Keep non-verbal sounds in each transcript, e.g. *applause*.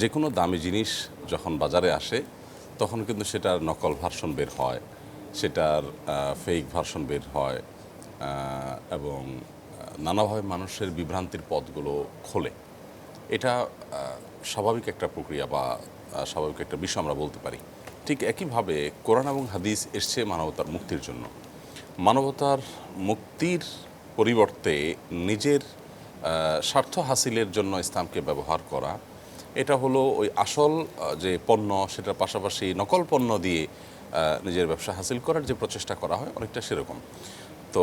যে কোনো দামি জিনিস যখন বাজারে আসে, তখন কিন্তু সেটার নকল ভার্সন বের হয়, সেটার ফেক ভার্সন বের হয় এবং নানাভাবে মানুষের বিভ্রান্তির পথগুলো খোলে। এটা স্বাভাবিক একটা প্রক্রিয়া বা স্বাভাবিক একটা বিষয় আমরা বলতে পারি। ঠিক একইভাবে কোরআন এবং হাদিস এসছে মানবতার মুক্তির জন্য। মানবতার মুক্তির পরিবর্তে নিজের স্বার্থ হাসিলের জন্য ইসলামকে ব্যবহার করা এটা হলো ওই আসল যে পণ্য সেটার পাশাপাশি নকল পণ্য দিয়ে নিজের ব্যবসা হাসিল করার যে প্রচেষ্টা করা হয় অনেকটা সেরকম। তো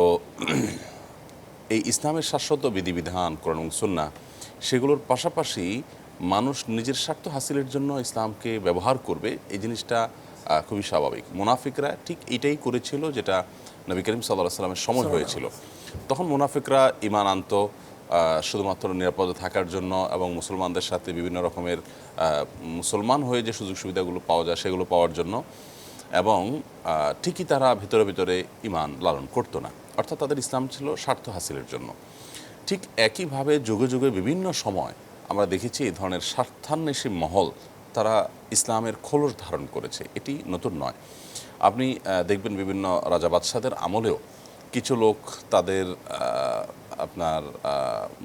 *clears throat* এই ইসলামের শাশ্বত বিধিবিধান কোরআন সুন্না সেগুলোর পাশাপাশি মানুষ নিজের স্বার্থ হাসিলের জন্য ইসলামকে ব্যবহার করবে এই জিনিসটা খুবই স্বাভাবিক। মুনাফিকরা ঠিক এটাই করেছিল যেটা নবী করিম সাল্লাহ সাল্লামের সময় হয়েছিল। তখন মুনাফিকরা ইমান আনতো শুধুমাত্র নিরাপদে থাকার জন্য এবং মুসলমানদের সাথে বিভিন্ন রকমের মুসলমান হয়ে যে সুযোগ সুবিধাগুলো পাওয়া যায় সেগুলো পাওয়ার জন্য এবং ঠিকই তারা ভিতরে ভিতরে ইমান লালন করতো না। অর্থাৎ তাদের ইসলাম ছিল স্বার্থ হাসিলের জন্য। ঠিক একইভাবে যুগে যুগে বিভিন্ন সময় আমরা দেখেছি এই ধরনের স্বার্থান্বেষী মহল তারা ইসলামের খোলস ধারণ করেছে। এটি নতুন নয়। আপনি দেখবেন বিভিন্ন রাজা বাদশাদের আমলেও কিছু লোক তাদের আপনার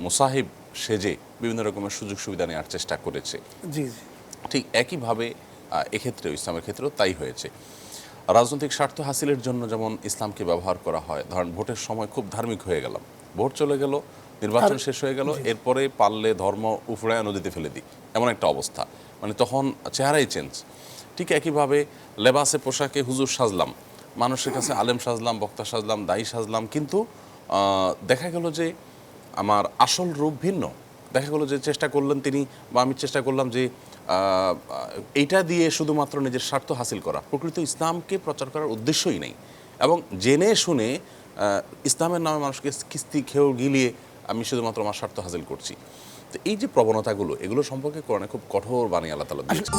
মুসাহিব সেজে বিভিন্ন রকমের সুযোগ সুবিধা নেওয়ার চেষ্টা করেছে। জি জি। ঠিক একইভাবে এক্ষেত্রেও ইসলামের ক্ষেত্রেও তাই হয়েছে। রাজনৈতিক স্বার্থ হাসিলের জন্য যেমন ইসলামকে ব্যবহার করা হয় ধরেন ভোটের সময় খুব ধার্মিক হয়ে গেলাম। ভোট চলে গেল নির্বাচন শেষ হয়ে গেল এরপরে পারলে ধর্ম উফড়ায় নদীতে ফেলে দিই এমন একটা অবস্থা। মানে তখন চেহারাই চেঞ্জ ঠিক একইভাবে লেবাসে পোশাকে হুজুর সাজলাম মানুষের কাছে আলেম সাজলাম বক্তা সাজলাম দায়ী সাজলাম কিন্তু দেখা গেল যে আমার আসল রূপ ভিন্ন। দেখা গেলো যে চেষ্টা করলেন তিনি বা আমি চেষ্টা করলাম যে এইটা দিয়ে শুধুমাত্র নিজের স্বার্থ হাসিল করা। প্রকৃত ইসলামকে প্রচার করার উদ্দেশ্যই নেই। এবং জেনে শুনে ইসলামের নামে মানুষকে কিস্তি খেয়েও গিলিয়ে আমি শুধুমাত্র আমার স্বার্থ হাসিল করছি। তো এই যে প্রবণতাগুলো, এগুলো সম্পর্কে কোরআনে খুব কঠোর বাণী আল্লাহ তালা দিয়েছে